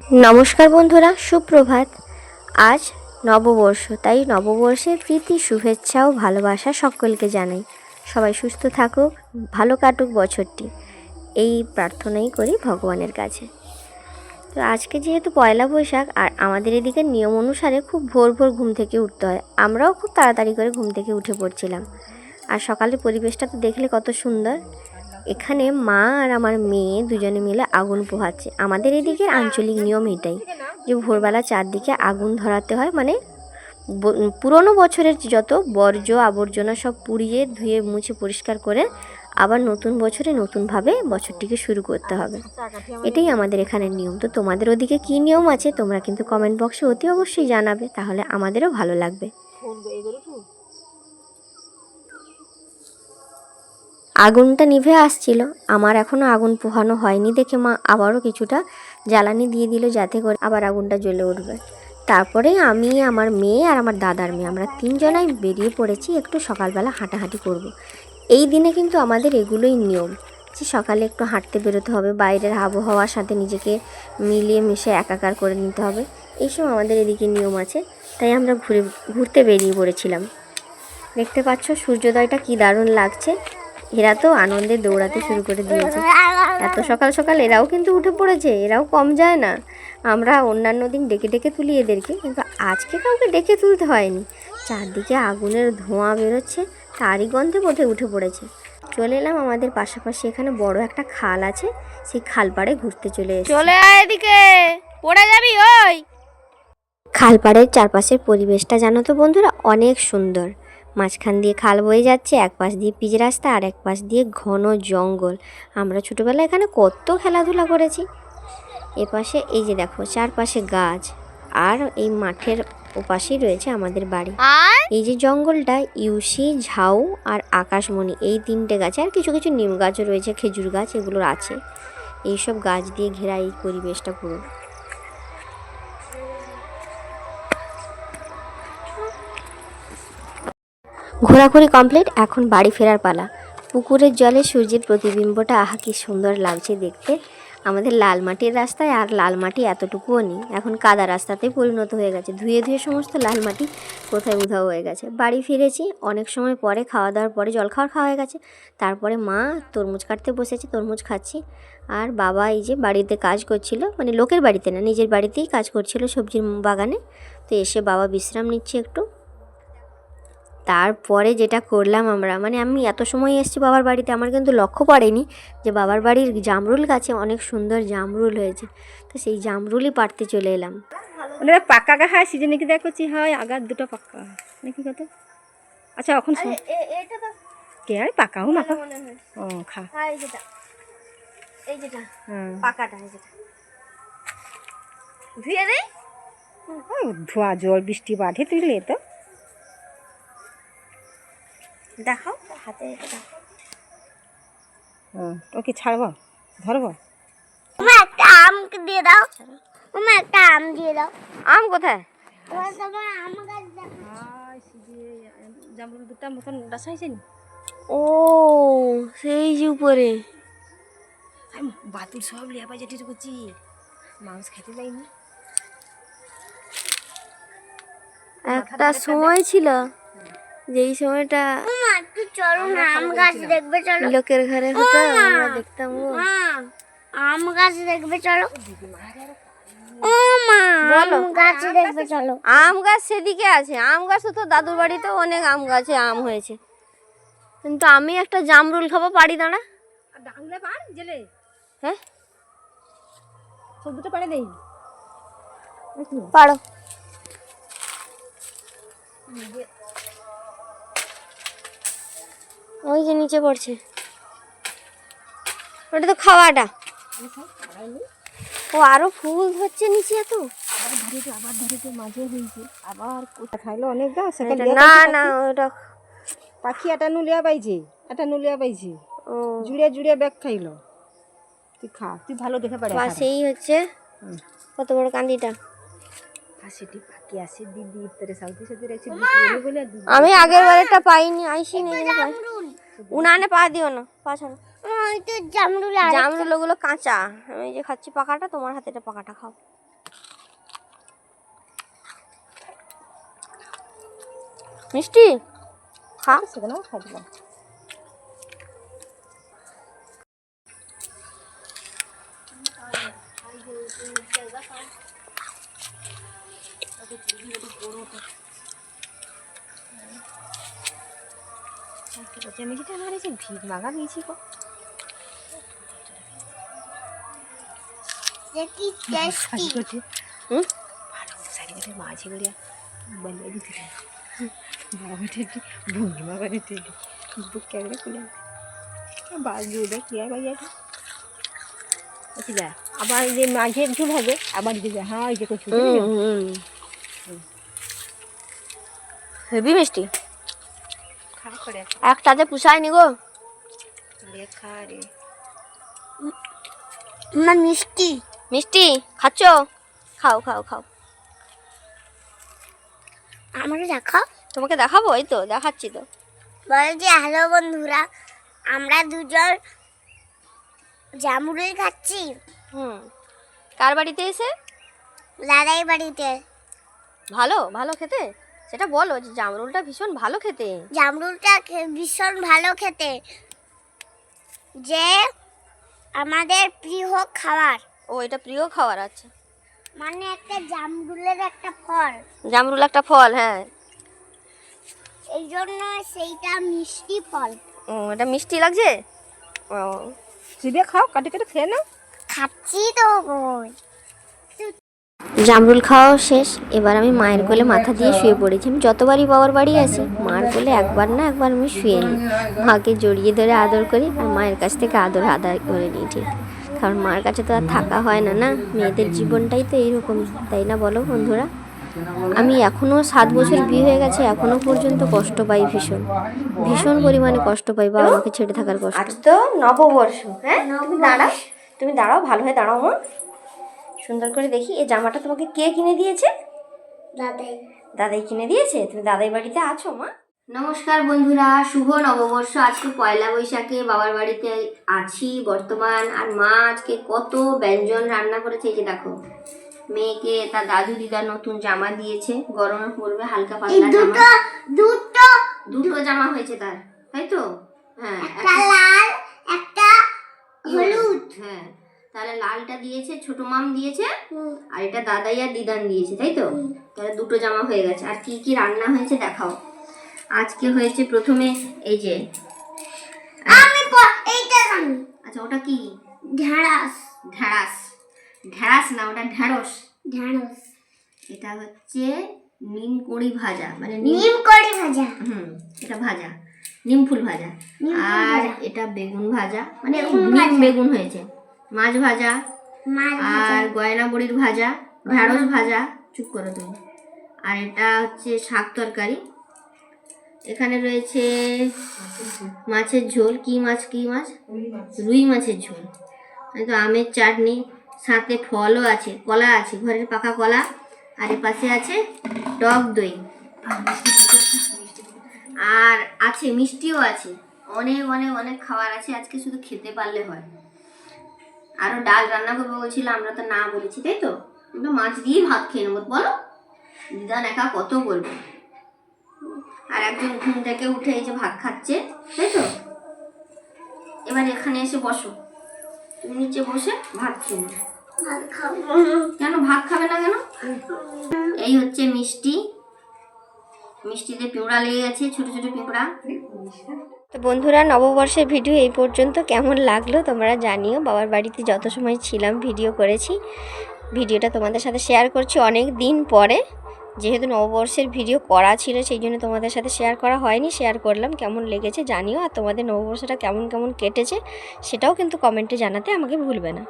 নমস্কার বন্ধুরা, সুপ্রভাত। আজ নববর্ষ, তাই নববর্ষে প্রীতি, শুভেচ্ছা ও ভালোবাসা সকলকে জানাই। সবাই সুস্থ থাকুক, ভালো কাটুক বছরটি। এই প্রার্থনাই করি ভগবানের কাছে। তো আজকে যেহেতু পয়লা বৈশাখ, আর আমাদের এদিকে নিয়ম অনুসারে খুব ভোর ভোর ঘুম থেকে উঠতে হয়। আমরাও খুব তাড়াতাড়ি করে ঘুম থেকে উঠে পড়ছিলাম। আর সকালের পরিবেশটা তো দেখলে কত সুন্দর। এখানে মা আর আমার মেয়ে দুজনে মিলে আগুন পোহাচ্ছে। আমাদের এদিকে আঞ্চলিক নিয়ম এটাই যে ভোরবেলা চারদিকে আগুন ধরাতে হয়। মানে পুরনো বছরের যত বর্জ্য আবর্জনা সব পুড়িয়ে ধুয়ে মুছে পরিষ্কার করে আবার নতুন বছরে নতুনভাবে বছরটিকে শুরু করতে হবে। এটাই আমাদের এখানের নিয়ম। তো তোমাদের ওদিকে কী নিয়ম আছে? তোমরা কিন্তু কমেন্ট বক্সে অতি অবশ্যই জানাবে। তাহলে আমাদেরও ভালো লাগবে। আগুনটা নিভে আসছিল। আমার এখনও আগুন পোহানো হয়নি দেখে মা আবারও কিছুটা জ্বালানি দিয়ে দিল যাতে করে আবার আগুনটা জ্বলে উঠবে। তারপরে আমি, আমার মেয়ে আর আমার দাদার মেয়ে, আমরা তিনজনাই বেরিয়ে পড়েছি একটু সকালবেলা হাঁটাহাঁটি করব। এই দিনে কিন্তু আমাদের এগুলোই নিয়ম। যে সকালে একটু হাঁটতে বেরোতে হবে, বাইরের আবহাওয়ার সাথে নিজেকে মিলিয়ে মিশে একাকার করে নিতে হবে। এইসব আমাদের এদিকে নিয়ম আছে, তাই আমরা ঘুরে, ঘুরতে বেরিয়ে পড়েছিলাম। দেখতে পাচ্ছ সূর্যোদয়টা কি দারুণ লাগছে। এরা তো আনন্দে দৌড়াতে শুরু করে দিয়েছে। এত সকাল সকাল এরাও কিন্তু উঠে পড়েছে এরাও কম যায় না। আমরা অন্যান্য দিন ডেকে ডেকে তুলি এদেরকে কিন্তু আজকে কাউকে ডেকে তুলতে হয়নি। চারদিকে আগুনের ধোঁয়া বেরোচ্ছে তারই গন্ধে বোধে উঠে পড়েছে। চলে এলাম আমাদের পাশাপাশি এখানে বড় একটা খাল আছে সেই খাল পাড়ে ঘুরতে চলে চলে আয় এদিকে পড়ে যাবি ওই। খালপাড়ের চারপাশের পরিবেশটা জানো তো বন্ধুরা অনেক সুন্দর। মাঝখান দিয়ে খাল বয়ে যাচ্ছে এক পাশ দিয়ে পিচ রাস্তা আর এক পাশ দিয়ে ঘন জঙ্গল। আমরা ছোটোবেলায় এখানে কত খেলাধুলা করেছি। এপাশে এই যে দেখো চারপাশে গাছ আর এই মাঠের ওপাশেই রয়েছে আমাদের বাড়ি। এই যে জঙ্গলটা ইউসি ঝাউ আর আকাশমণি এই তিনটে গাছে আর কিছু কিছু নিম গাছও রয়েছে খেজুর গাছ এগুলোর আছে। এইসব গাছ দিয়ে ঘেরা এই পরিবেশটা পুরো। ঘোরাঘুরি কমপ্লিট, এখন বাড়ি ফেরার পালা। পুকুরের জলে সূর্যের প্রতিবিম্বটা, আহা কি সুন্দর লাগছে দেখতে। আমাদের লাল মাটির রাস্তায়, আর লাল মাটি এতটুকুও নেই। এখন কাদা রাস্তাতে পরিণত হয়ে গেছে। ধুয়ে ধুয়ে সমস্ত লাল মাটি কোথায় উধাও হয়ে গেছে। বাড়ি ফিরেছি, অনেক সময় পরে খাওয়া দাওয়ার পরে জলখাবার খাওয়া হয়ে গেছে। তারপরে মা তরমুজ কাটতে বসেছে, তরমুজ খাচ্ছি। আর বাবা এই যে বাড়িতে কাজ করছিল মানে লোকের বাড়িতে না, নিজের বাড়িতেই কাজ করছিল সবজির বাগানে। তো এসে বাবা বিশ্রাম নিচ্ছে একটু। তারপরে যেটা করলাম আমরা মানে আমি এত সময় এসেছি বাবার বাড়িতে আমার কিন্তু লক্ষ্য পড়েনি যে বাবার বাড়ির জামরুল গাছে অনেক সুন্দর জামরুল হয়েছে। তো সেই জামরুলই পাড়তে চলে এলাম। ওটা পাক্কা গা হয় সিজনে কি দেখ করছি হয়? আগার দুটো পাকা। নাকি কথা? আচ্ছা এখন কে আর পাকা হো মাকা ও খা। হ্যাঁ এই যেটা। এই যেটা। হুম পাকাটা এই যেটা। ধুয়ে ও, ধোয়া জল বৃষ্টি বাড়ে তুই লে তো। দেখাও হাতে ওকে ছাড়বো? ধরবো? একটা আম দিয়ে দাও। মা একটা আম দিয়ে দাও। আম কোথায়? তোমার তোমার ও সেই যে উপরে। সব যেটি করছি। মাংস খেতে যাইনি। একটা সময় ছিল যেই সময়টা মা একটু চলো আম গাছ দেখবে চলো। লোকের ঘরে হতো আমরা দেখতাম ও। আম গাছ দেখবে চলো। ও মা আম গাছ দেখবে চলো। আম গাছ সেদিকে আছে। আম গাছ তো দাদুর বাড়িতেও অনেক আম গাছে আম হয়েছে। কিন্তু আমি একটা জামরুল খাব পারি দাঁড়া ডাংলে পার জেলে? হ্যাঁ? সব পারে দেই। পারো। ওই যে নিচে পড়ছে। ওটা তো খাওয়াটা। ও আরও ফুল ধরছে নিচে এত? আবার ধরেছে মাঝে হয়েছে আবার খাইলো অনেক গাছ না না ওটা পাখি এটা নুলিয়া পাইছে এটা নুলিয়া পাইছে ও। জুড়িয়া জুড়িয়া ব্যাগ খাইলো। তুই খা তুই ভালো দেখে পারে পাশেই হচ্ছে কত বড় কান্দিটা। আসে দিদি ইফতারে আমি আগের একটা পাইনি আইসি উনানে পা দিও না পা ছাড়ো। কাঁচা। আমি যে খাচ্ছি পাকাটা তোমার পাকাটা খাও। মিষ্টি? খা। সেখানেও খাব দিলাম মিষ্টিটা আমার এই যে ভিড় মাগা দিয়েছি গো দেখি টেস্টি হুম চারিদিকে মাঝি গড়িয়া বলিয়ে দিতে বাবা টেডি ভঙ্গিমা করে টেডি বুক কেমনে খুলে বাল দিয়ে কি আর বাইয়া আচ্ছা যা আবার এই যে মাঝে ঝুল হবে আবার দিবে হ্যাঁ ওই যে কচু হেভি মিষ্টি খা করে একটাতে পুষায়নি গো। আমার মিষ্টি। মিষ্টি খাচ্ছ? খাও খাও খাও। আমাকে দেখাও। তোমাকে দেখাবো? এই তো দেখাচ্ছি তো। বলছি হ্যালো বন্ধুরা আমরা দুজন জামুরুই খাচ্ছি। হুম। কার বাড়িতে এসে? দাদাই বাড়িতে। ভালো ভালো খেতে? সেটা বলো যে জামরুলটা ভীষণ ভালো খেতে। জামরুলটা ভীষণ ভালো খেতে। যে আমাদের প্রিয় খাবার। ও এটা প্রিয় খাবার আছে মানে একটা জামরুলের একটা ফল। জামরুল একটা ফল হ্যাঁ। এই জন্য সেইটা মিষ্টি ফল। ও এটা মিষ্টি লাগছে? ও। চিবিয়ে খাও কাটে কাটে খেয়ে নাও। খাচ্ছি তো। বোন। জামরুল খাওয়াও শেষ। এবার আমি মায়ের কোলে মাথা দিয়ে শুয়ে পড়েছি। আমি যতবারই বাবার বাড়ি আসি, মার কোলে একবার না একবার আমি শুয়ে নিই। মাকে জড়িয়ে ধরে আদর করি আর মায়ের কাছ থেকে আদর আদায় করে নিই, ঠিক। কারণ মার কাছে তো আর থাকা হয় না না? মেয়েদের জীবনটাই তো এইরকম তাই না বলো বন্ধুরা? আমি এখনও সাত বছর বিয়ে হয়ে গেছে এখনও পর্যন্ত কষ্ট পাই ভীষণ। ভীষণ পরিমাণে কষ্ট পাই, বাবা মাকে ছেড়ে থাকার কষ্ট। তো নববর্ষ হ্যাঁ? তুমি দাঁড়াও তুমি দাঁড়াও, ভালো হয়ে দাঁড়াও সুন্দর করে দেখি এই জামাটা তোমাকে কে কিনে দিয়েছে? দাদাই। দাদাই কিনে দিয়েছে? তুমি দাদাই বাড়িতে আছো মা? নমস্কার বন্ধুরা শুভ নববর্ষ। আজকে পয়লা বৈশাখে বাবার বাড়িতে আছি বর্তমান। আর মা আজকে কত ব্যঞ্জন রান্না করেছে এই যে দেখো। মেয়েকে তার দাদু দিদার নতুন জামা দিয়েছে। গরমে পড়বে হালকা পাতলা জামা। দুটো দুটো। জামা হয়েছে তার তাই তো? হ্যাঁ একটা লাল একটা হলুদ। হ্যাঁ তাহলে লালটা দিয়েছে ছোট মাম দিয়েছে আর এটা দাদাই আর দিদান দিয়েছে তাই তো? তাহলে দুটো জামা হয়ে গেছে। আর কি কি রান্না হয়েছে দেখাও। আজকে হয়েছে প্রথমে এই যে আমি এইটা জানি। আচ্ছা ওটা কি? ঢেঁড়স ঢেঁড়াস ঢেঁড়াস না ওটা ঢেঁড়স ঢেঁড়স এটা হচ্ছে নিম কড়ি ভাজা মানে নিম নিম কড়ি ভাজা। হুম এটা ভাজা। নিম ফুল ভাজা। আর এটা বেগুন ভাজা। মানে নিম বেগুন হয়েছে। মাছ ভাজা আর গয়না বড়ির ভাজা ঢ্যাঁড়স ভাজা চুপ করো তুমি। আর এটা হচ্ছে শাক তরকারি। এখানে রয়েছে মাছের ঝোল। কি মাছ কি মাছ? রুই মাছের ঝোল। তো আমের চাটনি সাথে ফলও আছে কলা আছে ঘরের পাকা কলা। আর এর পাশে আছে টক দই। আর আছে মিষ্টিও আছে। অনেক অনেক অনেক খাবার আছে। আজকে শুধু খেতে পারলে হয়। আরও ডাল রান্না করব বলছিলাম আমরা তো না বলেছি তাই তো? আমরা মাছ দিয়ে ভাত খেয়ে নেব বলো? দিদান একা কত বলব? আর একজন ঘুম থেকে উঠে এই যে ভাত খাচ্ছে তাই তো? এবার এখানে এসে বসো। তুমি নিচে বসে ভাত খেয়ে নেবে কেন ভাত খাবে না কেন? এই হচ্ছে মিষ্টি। মিষ্টিতে পিঁপড়া লেগে গেছে ছোট ছোট পিঁপড়া। তো বন্ধুরা, নববর্ষের ভিডিও এই পর্যন্ত। কেমন লাগল তোমরা জানিও। বাবার বাড়িতে যত সময় ছিলাম, ভিডিও করেছি। ভিডিওটা তোমাদের সাথে শেয়ার করছি অনেক দিন পরে। যেহেতু নববর্ষের ভিডিও করা ছিল, সেই জন্য তোমাদের সাথে শেয়ার করা হয়নি। শেয়ার করলাম, কেমন লেগেছে জানিও। আর তোমাদের নববর্ষটা কেমন কেমন কেটেছে, সেটাও কিন্তু কমেন্টে জানাতে আমাকে ভুলবে না।